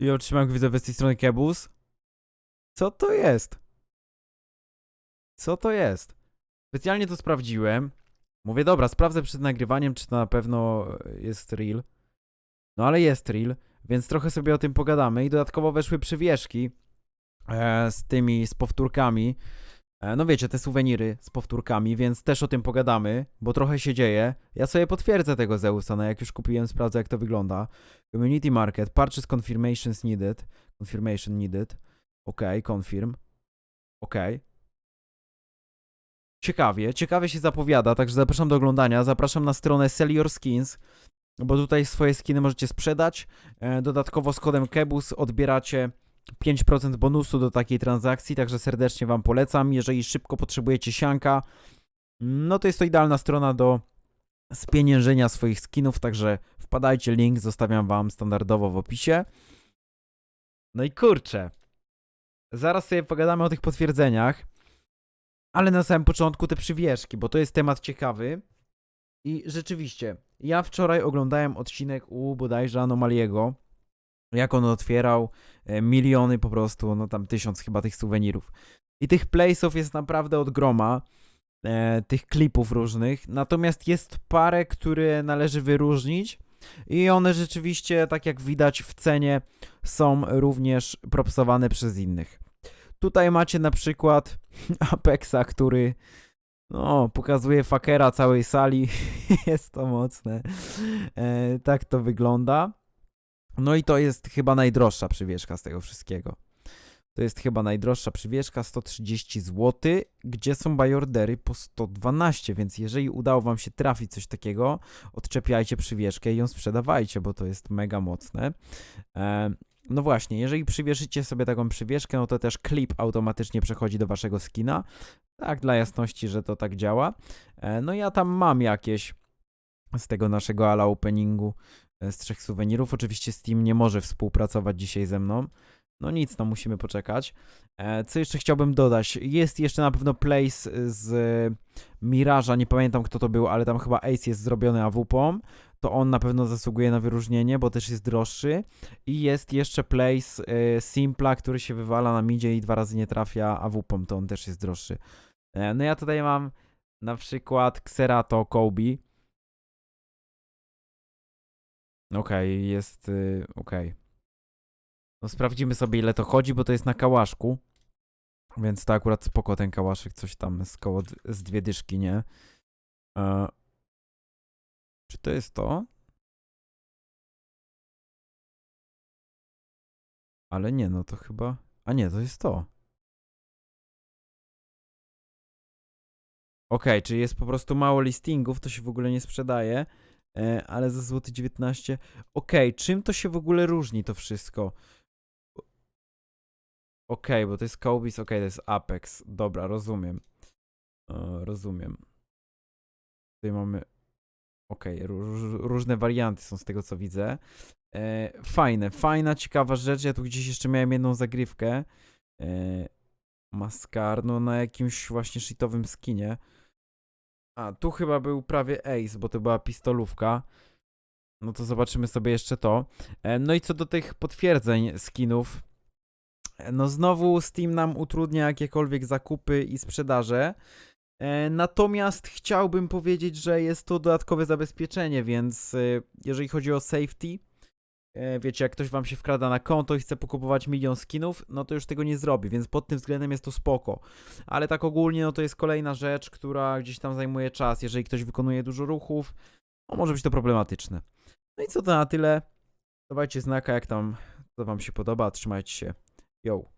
I otrzymałem widzę z tej strony Kebus. Co to jest? Co to jest? Specjalnie to sprawdziłem. Mówię, dobra, sprawdzę przed nagrywaniem, czy to na pewno jest real. No ale jest real, więc trochę sobie o tym pogadamy. I dodatkowo weszły przywieszki e, z tymi, z powtórkami. E, no wiecie, te suweniry z powtórkami, więc też o tym pogadamy, bo trochę się dzieje. Ja sobie potwierdzę tego Zeusa, no jak już kupiłem, sprawdzę jak to wygląda. Community Market, Purchase Confirmations Needed. Confirmation Needed. Ok, confirm. Ok. Ciekawie, ciekawie się zapowiada, także zapraszam do oglądania. Zapraszam na stronę Sell Your Skins, bo tutaj swoje skiny możecie sprzedać. E, dodatkowo z kodem KEBUS odbieracie 5% bonusu do takiej transakcji, także serdecznie Wam polecam. Jeżeli szybko potrzebujecie sianka, no to jest to idealna strona do spieniężenia swoich skinów, także wpadajcie, link zostawiam Wam standardowo w opisie. No i kurczę, zaraz sobie pogadamy o tych potwierdzeniach, ale na samym początku te przywieszki, bo to jest temat ciekawy. I rzeczywiście, ja wczoraj oglądałem odcinek u bodajże Anomaliego, jak on otwierał e, miliony po prostu, no tam tysiąc chyba tych suwenirów. I tych playsów jest naprawdę od groma, e, tych klipów różnych, natomiast jest parę, które należy wyróżnić i one rzeczywiście, tak jak widać w cenie, są również propsowane przez innych. Tutaj macie na przykład Apexa, który no, pokazuje fakera całej sali. jest to mocne. E, tak to wygląda. No i to jest chyba najdroższa przywieszka z tego wszystkiego. To jest chyba najdroższa przywieszka, 130 zł, gdzie są bajordery po 112, więc jeżeli udało wam się trafić coś takiego, odczepiajcie przywieszkę i ją sprzedawajcie, bo to jest mega mocne. E, no właśnie, jeżeli przywieszycie sobie taką przywieszkę, no to też klip automatycznie przechodzi do waszego skina. Tak, dla jasności, że to tak działa. E, no ja tam mam jakieś z tego naszego ala openingu z trzech suwenirów. Oczywiście Steam nie może współpracować dzisiaj ze mną. No nic, no musimy poczekać. E, co jeszcze chciałbym dodać? Jest jeszcze na pewno place z Miraża, nie pamiętam kto to był, ale tam chyba Ace jest zrobiony AWP-om. To on na pewno zasługuje na wyróżnienie, bo też jest droższy. I jest jeszcze place y, Simpla, który się wywala na midzie i dwa razy nie trafia AWP-om, to on też jest droższy. E, no ja tutaj mam na przykład Xerato Kobe. Okej, jest. Y, Okej. No sprawdzimy sobie ile to chodzi, bo to jest na kałaszku. Więc to akurat spoko ten kałaszek, coś tam z koło z dwie dyszki, nie? E, czy to jest to? Ale nie, no to chyba. A nie, to jest to. Okej, czyli jest po prostu mało listingów, to się w ogóle nie sprzedaje. E, ale za złoty 19. Okej, czym to się w ogóle różni to wszystko? Okej, bo to jest Kobe's, okej, to jest Apex. Dobra, rozumiem. E, rozumiem. Tutaj mamy. Okej, róż, różne warianty są z tego co widzę. E, fajne, fajna, ciekawa rzecz. Ja tu gdzieś jeszcze miałem jedną zagrywkę. E, Mascarno na jakimś właśnie shitowym skinie. A, tu chyba był prawie ace, bo to była pistolówka. No to zobaczymy sobie jeszcze to. E, no i co do tych potwierdzeń skinów. e, No znowu Steam nam utrudnia jakiekolwiek zakupy i sprzedaże. E, Natomiast chciałbym powiedzieć, że jest to dodatkowe zabezpieczenie, więc jeżeli chodzi o safety, wiecie, jak ktoś wam się wkrada na konto i chce pokupować milion skinów, no to już tego nie zrobi, więc pod tym względem jest to spoko. Ale tak ogólnie, no to jest kolejna rzecz, która gdzieś tam zajmuje czas. Jeżeli ktoś wykonuje dużo ruchów, no może być to problematyczne. No i co to na tyle? Dawajcie znaka, jak tam, co wam się podoba, trzymajcie się. Yo.